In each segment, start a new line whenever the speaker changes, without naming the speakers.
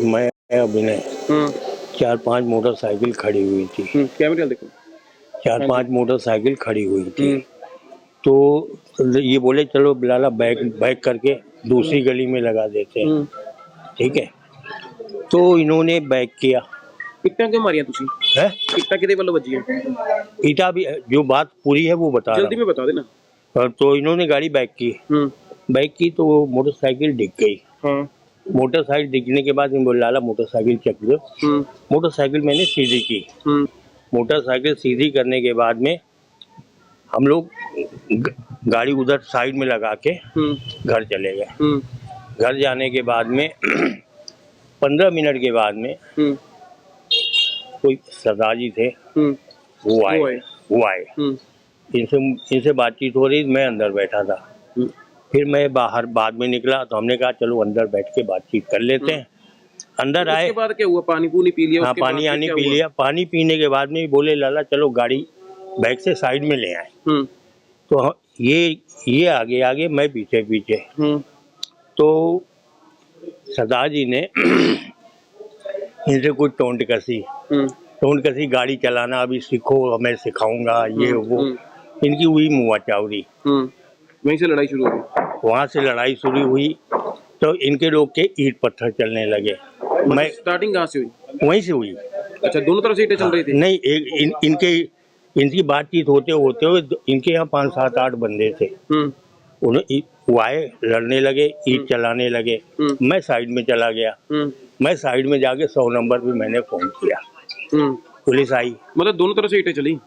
मैं अभिनय
हम्म।
चार पाँच मोटरसाइकिल खड़ी हुई थी।
हम्म, कैमरे देखो।
चार हाँ पाँच मोटरसाइकिल खड़ी हुई थी।
हम्म।
तो ये बोले चलो बिलाला बैक बैक करके दूसरी गली में लगा देते हैं। ठीक है? तो इन्होंने बैक किया।
इतना क्यों मारिया तुसी
है?
इतना किदे वालों बजी
है? इटा भी जो बात पूरी है वो बता जल्दी
में बता देना।
तो इन्होंने गाड़ी बैक की। बैक की तो मोटरसाइकिल डिग गई।
हाँ।
मोटरसाइकिल दिखने के बाद इनको लाला मोटरसाइकिल चक दो
हम्म।
मोटरसाइकिल मैंने सीधी की।
हम्म।
मोटरसाइकिल सीधी करने के बाद में हम लोग गाड़ी उधर साइड में लगा के
हम्म।
घर चले गए। घर जाने के बाद में पंद्रह मिनट के बाद में कोई सरदार जी थे वो आए। वो आए। इनसे इनसे बातचीत हो रही मैं अंदर बैठा था। फिर मैं बाहर बाद में निकला तो हमने कहा चलो अंदर बैठ के बातचीत कर लेते हैं। अंदर आए
उसके बाद क्या हुआ? पानी पूनी पी लिया
हाँ पानी आनी पी लिया। पानी पीने के बाद में बोले लाला चलो गाड़ी बैग से साइड में ले आए।
हम्म।
तो ये ये आगे आगे मैं पीछे पीछे।
हम्म।
तो सरदार जी ने इनसे कुछ टोंट कसी।
हम्म।
टोंट कसी गाड़ी चलाना अभी सीखो मैं सिखाऊँगा ये वो। इनकी हुई मुआ चावरी
वहीं से लड़ाई शुरू हो गई।
वहाँ से लड़ाई शुरू हुई तो इनके लोग के ईट पत्थर चलने लगे। मैं
स्टार्टिंग कहाँ से हुई?
वहीं से हुई।
अच्छा दोनों तरफ़ से ईटें चल रही थी?
नहीं एक इन, इनके इनकी बातचीत होते होते हुए इनके यहाँ पाँच सात आठ बंदे थे।
हम्म।
उन्हें वो आए लड़ने लगे ईट चलाने लगे।
हम्म।
मैं साइड में चला गया।
हम्म।
मैं साइड में जाके सौ नंबर पे मैंने फ़ोन किया।
हम्म।
पुलिस आई।
मतलब दोनों तरफ़ से ईटें चली?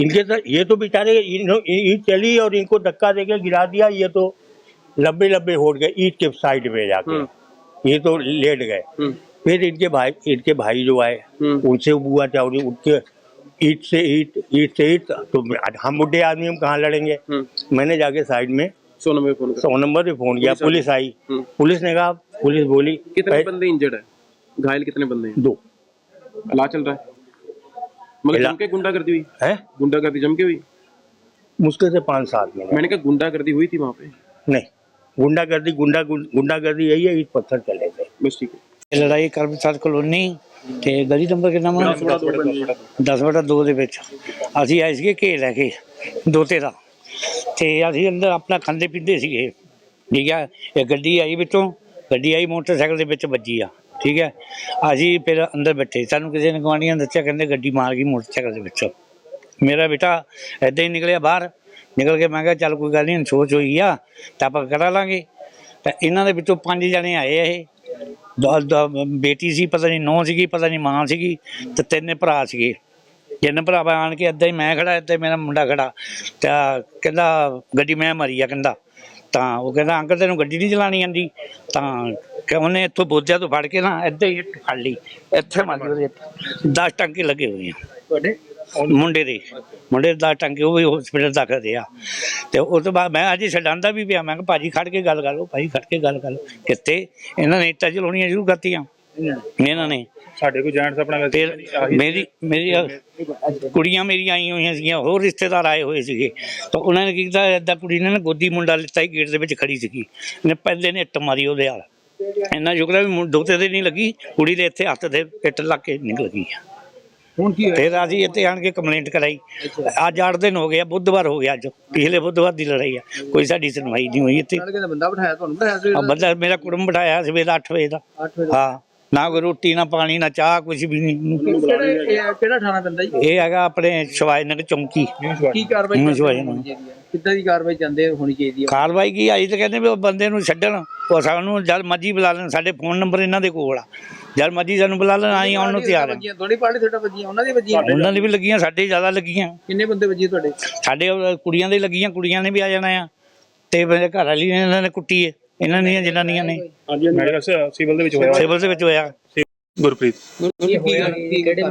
इनके साथ ये तो बेचारे ईट चली और इनको धक्का देके गिरा दिया ये तो। लब्बे लब्बे होट गए ईट के साइड में जाके।
हम्म।
ये तो लेट गए।
हम्म।
फिर इनके भाई इनके भाई जो आए
हम्म।
उनसे बुआ चावड़ी उठ के ईट से ईट ईट से ईट तो हम बुढ़े आदमी हम कहाँ लड़ेंगे? मैंने जाके साइड में
सौ नंबर पे फ़ोन
सौ नंबर पे फ़ोन किया
पुलिस आई।
पुलिस ने कहा पुलिस बोली
कितने बंदे इंजर्ड है? घायल कितने बंदे हैं?
दो।
इलाज चल रहा है। मतलब
इला-
जम के गुंडागर्दी हुई?
है?
गुंडागर्दी जम के हुई?
मुश्किल से पाँच सात
मैंने कहा गुंडागर्दी हुई थी वहाँ पे?
नहीं। गुंडागर्दी गुंडा गुंडागर्दी यही है ईट पत्थर चले थे
बस ठीक है
ਇਹ ਲੜਾਈ ਕਰਮਚਾਰ ਕਲੋਨੀ ਤੇ ਗਲੀ ਨੰਬਰ ਕਿੰਨਾ ਵਾ 10 ਬਟਾ 2 ਦੇ ਵਿੱਚ ਅਸੀਂ ਆਏ ਸੀਗੇ ਘੇਰ ਲੈ ਕੇ ਦੋ ਤੇਰਾ ਤੇ ਅਸੀਂ ਅੰਦਰ ਆਪਣਾ ਖਾਂਦੇ ਪੀਂਦੇ ਸੀਗੇ ਠੀਕ ਹੈ ਇਹ ਗੱਡੀ ਆਈ ਵਿੱਚੋਂ ਗੱਡੀ ਆਈ ਮੋਟਰਸਾਈਕਲ ਦੇ ਵਿੱਚ ਵੱਜੀ ਆ ਠੀਕ ਹੈ ਅਸੀਂ ਫਿਰ ਅੰਦਰ ਬੈਠੇ ਸਾਨੂੰ ਕਿਸੇ ਨੇ ਗਵਾਂਢੀਆਂ ਨੇ ਦੱਸਿਆ ਕਹਿੰਦੇ ਗੱਡੀ ਮਾਰ ਗਈ ਮੋਟਰਸਾਈਕਲ ਦੇ ਵਿੱਚ ਮੇਰਾ ਬੇਟਾ ਐਦਾਂ ਹੀ ਨਿਕਲਿਆ ਬਾਹਰ ਨਿਕਲ ਕੇ ਮੈਂ ਕਿਹਾ, ਚੱਲ ਕੋਈ ਗੱਲ ਨਹੀਂ ਸੋਚ ਹੋਈ ਆ, ਤਾਂ ਆਪਾਂ ਕਰਾ ਲਾਂਗੇ। ਤਾਂ ਇਹਨਾਂ ਦੇ ਵਿੱਚੋਂ ਪੰਜ ਜਣੇ ਆਏ ਇਹ। ਬੇਟੀ ਸੀ, ਪਤਾ ਨਹੀਂ ਨੌ ਸੀਗੀ, ਪਤਾ ਨਹੀਂ ਮਾਂ ਸੀਗੀ, ਤੇ ਤਿੰਨ ਭਰਾ ਸੀਗੇ। ਤਿੰਨ ਭਰਾ ਆਣ ਕੇ ਏਦਾਂ ਹੀ ਮੈਂ ਖੜਾ, ਏਦਾਂ ਹੀ ਮੇਰਾ ਮੁੰਡਾ ਖੜਾ। ਤਾਂ ਕਹਿੰਦਾ, ਗੱਡੀ ਮੈਂ ਮਰੀ ਆ, ਕਹਿੰਦਾ। ਤਾਂ ਉਹ ਕਹਿੰਦਾ, ਅੰਕਲ, ਤੈਨੂੰ ਗੱਡੀ ਨਹੀਂ ਚਲਾਣੀ ਆਂਦੀ? ਤਾਂ ਕਿ ਉਹਨੇ ਇੱਥੋਂ ਬੋਝਾ ਤੋਂ ਫੜ ਕੇ ਨਾ ਇੱਦਾਂ ਹੀ ਫੜ ਲਈ। ਇੱਥੇ ਮਾਰੀ ਉਹਦੇ। 10 ਟੰਕੇ ਲੱਗੇ ਹੋਏ ਆ।
ਤੁਹਾਡੇ?
ਮੁੰਡੇ ਦੇ। ਮੁੰਡੇ ਦਾ ਟੰਕੇ ਉਹ ਵੀ ਹਸਪੀਟਲ ਦਾਖਲ ਦੇ ਆ। ਤੇ ਉਸ ਤੋਂ ਬਾਅਦ ਮੈਂ ਅੱਜ ਛਡਾਂਦਾ ਵੀ ਪਿਆ। ਮੈਂ ਕਿਹਾ ਭਾਜੀ ਖੜ ਕੇ ਗੱਲ ਕਰ ਲਓ। ਭਾਜੀ ਖੜ ਕੇ ਗੱਲ ਕਰ ਲਓ। ਕਿੱਥੇ? ਇਹਨਾਂ ਨੇ ਇੱਟਾਂ ਚਲਾਉਣੀਆਂ ਸ਼ੁਰੂ ਕਰਤੀਆਂ। ਇਹਨਾਂ ਨੇ।
ਸਾਡੇ ਕੋਲ ਜੈਂਟਸ ਆਪਣਾ
ਮੇਰੀ ਮੇਰੀ ਕੁੜੀਆਂ ਮੇਰੀਆਂ ਆਈਆਂ ਹੋਈਆਂ ਸੀਗੀਆਂ। ਹੋਰ ਰਿਸ਼ਤੇਦਾਰ ਆਏ ਹੋਏ ਸੀਗੇ। ਤਾਂ ਉਹਨਾਂ ਨੇ ਕੀ ਕੀਤਾ? ਏਦਾਂ ਕੁੜੀ ਨੇ ਨਾ ਗੋਦੀ ਮੁੰਡਾ ਲਿੱਤਾ ਹੀ ਗੇਟ ਦੇ ਵਿੱਚ ਖੜੀ ਸੀਗੀ। ਨੇ ਪਹਿਲੇ ਨੇ ਇੱਟ ਮਾਰੀ ਉਹਦੇ ਹਾਲ ਇੰਨਾ ਹੈ ਵੀ ਦੋਤੇ ਦੇ ਨਹੀਂ ਲੱਗੀ। ਕੁੜੀ ਦੇ ਇੱਥੇ ਹੱਥ ਦੇ ਇੱਟ ਲੱਗ ਕੇ ਨਿਕਲ ਗਈ ਆ।
ਹੁਣ ਕੀ
ਫਿਰ ਅਸੀਂ ਇੱਥੇ ਆਣ ਕੇ ਕੰਪਲੇਂਟ ਕਰਾਈ। ਅੱਜ 8 ਦਿਨ ਹੋ ਗਏ ਆ ਬੁੱਧਵਾਰ ਹੋ ਗਿਆ ਅੱਜ। ਪਿਛਲੇ ਬੁੱਧਵਾਰ ਦੀ ਲੜਾਈ ਆ। ਕੋਈ ਸਾਡੀ ਸੁਣਵਾਈ ਨਹੀਂ ਹੋਈ ਇੱਥੇ।
ਕਹਿੰਦਾ ਬੰਦਾ ਬਿਠਾਇਆ ਤੁਹਾਨੂੰ ਬਿਠਾਇਆ
ਆ ਬੰਦਾ ਮੇਰਾ ਕੁੜਮ ਬਿਠਾਇਆ ਸਵੇਰ 8 ਵਜੇ ਦਾ।
8 ਵਜੇ
ਹਾਂ ਨਾ ਕੋਈ ਰੋਟੀ ਨਾ ਪਾਣੀ ਨਾ ਚਾਹ ਕੁਝ ਵੀ ਨਹੀਂ।
ਕਿਹੜਾ ਕਿਹੜਾ ਥਾਣਾ ਪੈਂਦਾ ਜੀ?
ਇਹ ਹੈਗਾ ਆਪਣੇ ਸ਼ਿਵਾਏ ਨਗਰ ਚੌਂਕੀ
ਕੀ ਕਾਰਵਾਈ
ਮੈਨੂੰ
ਹੋਣੀ
ਸ਼ਿਵਾਏ ਨੂੰ।
ਚਾਹੀਦੀ ਹੈ ਕਿੱਦਾਂ ਦੀ ਕਾਰਵਾਈ ਚਾਹੁੰਦੇ ਹੋਣੀ ਚਾਹੀਦੀ ਹੈ
ਕਾਰਵਾਈ ਕੀ ਆਈ ਤਾਂ ਕਹਿੰਦੇ ਵੀ ਉਹ ਬੰਦੇ ਨੂੰ ਛੱਡਣ। ਉਹ ਸਾਨੂੰ ਜਦ ਮਰਜ਼ੀ ਬੁਲਾ ਲੈਣ ਸਾਡੇ ਫੋਨ ਨੰਬਰ ਇਹਨਾਂ ਦੇ ਕੋਲ ਆ। ਜਦ ਮਰਜ਼ੀ ਸਾਨੂੰ ਬੁਲਾ ਲੈਣ ਆਈ ਆਉਣ ਨੂੰ ਤਿਆਰ ਆ।
ਵੱਜੀਆਂ ਤੁਹਾਡੀ ਪਾਰਟੀ ਤੁਹਾਡਾ ਵੱਜੀਆਂ ਉਹਨਾਂ ਦੀ ਵੱਜੀਆਂ।
ਉਹਨਾਂ ਦੀ ਵੀ ਲੱਗੀਆਂ ਸਾਡੇ ਜ਼ਿਆਦਾ ਲੱਗੀਆਂ।
ਕਿੰਨੇ ਬੰਦੇ ਵੱਜੇ ਤੁਹਾਡੇ?
ਸਾਡੇ ਕੁੜੀਆਂ ਦੇ ਲੱਗੀਆਂ ਕੁੜੀਆਂ ਨੇ ਵੀ ਆ ਜਾਣਾ ਆ। ਤੇ ਮੇਰੇ ਘਰ ਵਾਲੀ ਨੇ ਇਹਨਾਂ ਨੇ ਕੁੱਟੀ ਹੈ ਇਹਨਾਂ ਦੀਆਂ ਜਨਾਨੀਆਂ ਨੇ।
ਮੈਡੀਕਲ ਸਿਵਲ ਦੇ ਵਿੱਚ ਹੋਇਆ।
ਸਿਵਲ ਦੇ ਵਿੱਚ ਹੋਇਆ।
ਗੁਰਪ੍ਰੀਤ।
ਕੀ ਕੀ ਕਿਹੜੇ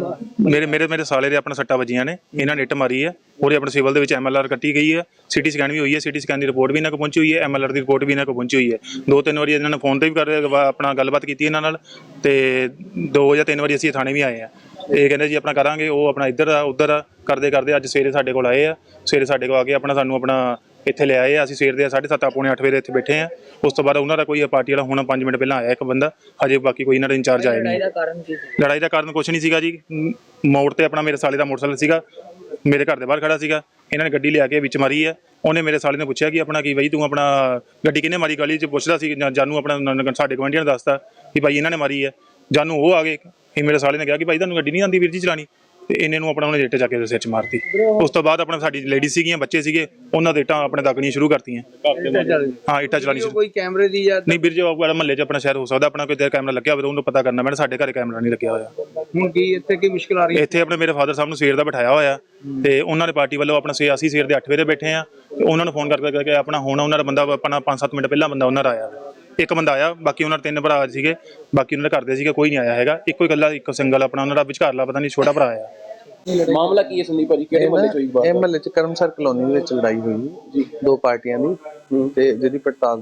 ਮੇਰੇ ਮੇਰੇ ਮੇਰੇ ਸਾਲੇ ਦੇ ਆਪਣਾ ਸੱਟਾਂ ਵੱਜੀਆਂ ਨੇ ਇਹਨਾਂ ਨੇ ਇੱਟ ਮਾਰੀ ਹੈ ਉਹਦੇ ਆਪਣੇ ਸਿਵਲ ਦੇ ਵਿੱਚ ਐਮਐਲਆਰ ਕੱਟੀ ਗਈ ਹੈ ਸਿਟੀ ਸਕੈਨ ਵੀ ਹੋਈ ਹੈ ਸਿਟੀ ਸਕੈਨ ਦੀ ਰਿਪੋਰਟ ਵੀ ਇਹਨਾਂ ਕੋਲ ਪਹੁੰਚੀ ਹੋਈ ਹੈ ਐਮਐਲਆਰ ਦੀ ਰਿਪੋਰਟ ਵੀ ਇਹਨਾਂ ਕੋਲ ਪਹੁੰਚੀ ਹੋਈ ਹੈ। ਦੋ ਤਿੰਨ ਵਾਰੀ ਇਹਨਾਂ ਨੇ ਫੋਨ ਤੇ ਵੀ ਕਰ ਆਪਣਾ ਗੱਲਬਾਤ ਕੀਤੀ ਇਹਨਾਂ ਨਾਲ ਤੇ ਦੋ ਜਾਂ ਤਿੰਨ ਵਾਰੀ ਅਸੀਂ ਥਾਣੇ ਵੀ ਆਏ ਆ ਇਹ ਕਹਿੰਦੇ ਜੀ ਆਪਣਾ ਕਰਾਂਗੇ ਉਹ ਆਪਣਾ ਇੱਧਰ ਆ ਉੱਧਰ ਆ ਕਰਦੇ ਕਰਦੇ ਅੱਜ ਸਵੇਰੇ ਸਾਡੇ ਕੋਲ ਆਏ ਆ ਸਵੇਰੇ ਸਾਡੇ ਕੋਲ ਆ ਕੇ ਆਪਣਾ ਸਾਨੂੰ ਆਪਣਾ ਇੱਥੇ ਲੈ ਆਏ ਆ। ਅਸੀਂ ਸਵੇਰ ਦੇ 7:30 ਪੌਣੇ 8 ਵਜੇ ਇੱਥੇ ਬੈਠੇ ਆ। ਉਸ ਤੋਂ ਬਾਅਦ ਉਹਨਾਂ ਦਾ ਕੋਈ ਪਾਰਟੀ ਵਾਲਾ ਹੁਣ 5 ਮਿੰਟ ਪਹਿਲਾਂ ਆਇਆ ਇੱਕ ਬੰਦਾ। ਹਜੇ ਬਾਕੀ ਕੋਈ ਇਹਨਾਂ ਦਾ ਇੰਚਾਰਜ ਆਇਆ ਨਹੀਂ।
ਦਾ ਕਾਰਨ ਕੀ ਸੀ
ਲੜਾਈ ਦਾ ਕਾਰਨ ਕੁਝ ਨਹੀਂ ਸੀਗਾ ਜੀ। ਮ- ਮੋੜ ਤੇ ਆਪਣਾ ਮੇਰੇ ਸਾਲੇ ਦਾ ਮੋਟਰਸਾਈਕਲ ਸੀਗਾ। ਮੇਰੇ ਘਰ ਦੇ ਬਾਹਰ ਖੜਾ ਸੀਗਾ। ਇਹਨਾਂ ਨੇ ਗੱਡੀ ਲਿਆ ਕੇ ਵਿੱਚ ਮਾਰੀ ਹੈ ਉਹਨੇ ਮੇਰੇ ਸਾਲੇ ਨੇ ਪੁੱਛਿਆ ਕਿ ਆਪਣਾ ਕੀ ਬਈ ਤੂੰ ਆਪਣਾ ਗੱਡੀ ਕਿਹਨੇ ਮਾਰੀ? ਗਲੀ 'ਚ ਪੁੱਛਦਾ ਸੀ। ਜਾਂ ਜਾਨੂੰ ਆਪਣਾ ਨ- ਨ- ਸਾਡੇ ਗਵਾਂਢੀਆਂ ਨੇ ਦੱਸਤਾ ਕਿ ਭਾਈ ਇਹਨਾਂ ਨੇ ਮਾਰੀ ਹੈ ਜਾਨੂੰ ਉਹ ਆ ਗਏ। ਇਹ ਮੇਰੇ ਸਾਲੇ ਨੇ ਕਿਹਾ ਕਿ ਭਾਈ ਤੁਹਾਨੂੰ ਗੱਡੀ ਨਹੀਂ ਆਂਦੀ ਵੀਰ ਜੀ ਚਲਾਣੀ ਤੇ ਇਹਨੇ ਨੂੰ ਆਪਣਾ ਉਹਨੇ ਰੇਟੇ ਚੱਕ ਕੇ ਸਿਰ 'ਚ ਮਾਰਤੀ। ਉਸ ਤੋਂ ਬਾਅਦ ਆਪਣਾ ਸਾਡੀ ਲੇਡੀ ਸੀਗੀਆਂ ਬੱਚੇ ਸੀਗੇ ਉਹਨਾਂ ਦੇ ਇੱਟਾਂ ਆਪਣੇ ਦਾਗਣੀਆਂ ਸ਼ੁਰੂ ਕਰਤੀਆਂ। ਹਾਂ ਇੱਟਾਂ ਚਲਾਣੀ ਸ਼ੁਰੂ
ਕੋਈ ਕੈਮਰੇ ਦੀ ਜਾਂ
ਨਹੀਂ ਵੀਰ ਜੀ ਉਹ ਮਹੱਲੇ 'ਚ ਆਪਣਾ ਸ਼ਹਿਰ ਹੋ ਸਕਦਾ ਆਪਣਾ ਕੋਈ ਤੇ ਕੈਮਰਾ ਲੱਗਿਆ ਹੋਵੇ ਉਹਨੂੰ ਪਤਾ ਕਰਨਾ ਮੈਂ ਸਾਡੇ ਘਰੇ ਕੈਮਰਾ ਨਹੀਂ ਲੱਗਿਆ ਹੋਇਆ।
ਹੁਣ ਕੀ ਇੱਥੇ ਕੀ ਮੁਸ਼ਕਲ ਆ ਰਹੀ ਹੈ?
ਇੱਥੇ ਆਪਣੇ ਮੇਰੇ ਫਾਦਰ ਸਾਹਿਬ ਨੂੰ ਸਵੇਰ ਦਾ ਬਿਠਾਇਆ ਹੋਇਆ ਤੇ ਉਹਨਾਂ ਦੇ ਪਾਰਟੀ ਵੱਲੋਂ ਆਪਣਾ ਸਵੇਰ ਅਸੀਂ ਸਵੇਰ ਦੇ 8 ਵਜੇ ਬੈਠੇ ਆ ਤੇ ਉਹਨਾਂ ਨੂੰ ਫੋਨ ਕਰਕੇ ਕਰਕੇ ਆਪਣਾ ਹੁਣ ਉਹਨਾਂ ਦਾ ਬੰਦਾ ਆਪਣਾ 5-7 ਮਿੰਟ ਪਹਿਲਾਂ ਬੰਦਾ ਉਹਨਾਂ ਦਾ ਆਇਆ। ਇੱਕ ਬੰਦਾ ਆਇਆ ਬਾਕੀ ਉਹਨਾਂ ਦੇ ਤਿੰਨ ਭਰਾ ਸੀਗੇ ਬਾਕੀ ਉਹਨਾਂ ਦੇ ਘਰ ਦੇ ਸੀਗੇ ਕੋਈ ਨਹੀਂ ਆਇਆ ਹੈਗਾ। ਇੱਕੋ ਹੀ ਇਕੱਲਾ ਇੱਕ ਸਿੰਗਲ ਆਪਣਾ ਉਹਨਾਂ ਦਾ ਵਿਚਕਾਰਲਾ ਪਤਾ ਨਹੀਂ ਛੋਟਾ ਭਰਾ ਆਇਆ
ਮਾਮਲਾ ਕੀ ਹੈ ਸੰਦੀਪ ਭਾਜੀ? ਕਿਹੜੇ ਮਹੱਲੇ ਚ ਹੋਈ ਬਾਤ
ਇਹ ਮਹੱਲੇ ਚ ਕਰਮਸਰ ਕਲੋਨੀ ਦੇ ਵਿੱਚ ਲੜਾਈ ਹੋਈ। ਜੀ। ਦੋ ਪਾਰਟੀਆਂ ਦੀ। ਤੇ ਜਿਹਦੀ ਪੜਤਾਲ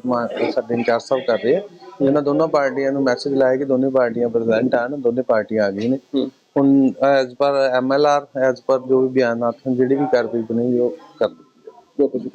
ਸਾਡੇ ਇੰਚਾਰਜ ਸਾਹਿਬ ਕਰ ਰਹੇ ਆ। ਇਹਨਾਂ ਦੋਨੋਂ ਪਾਰਟੀਆਂ ਨੂੰ ਮੈਸੇਜ ਲਾਇਆ ਕਿ ਦੋਨੇ ਪਾਰਟੀਆਂ ਪ੍ਰੈਜ਼ੈਂਟ ਹਨ ਦੋਨੇ ਪਾਰਟੀਆਂ ਆ ਗਈਆਂ ਨੇ। ਹੁਣ as per MLR as per ਜੋ ਵੀ ਬਿਆਨਾਤ ਹਨ ਜਿਹੜੀ ਵੀ ਕਾਰਵਾਈ ਬਣੀ ਉਹ ਕਰ ਦਿੱਤੀ।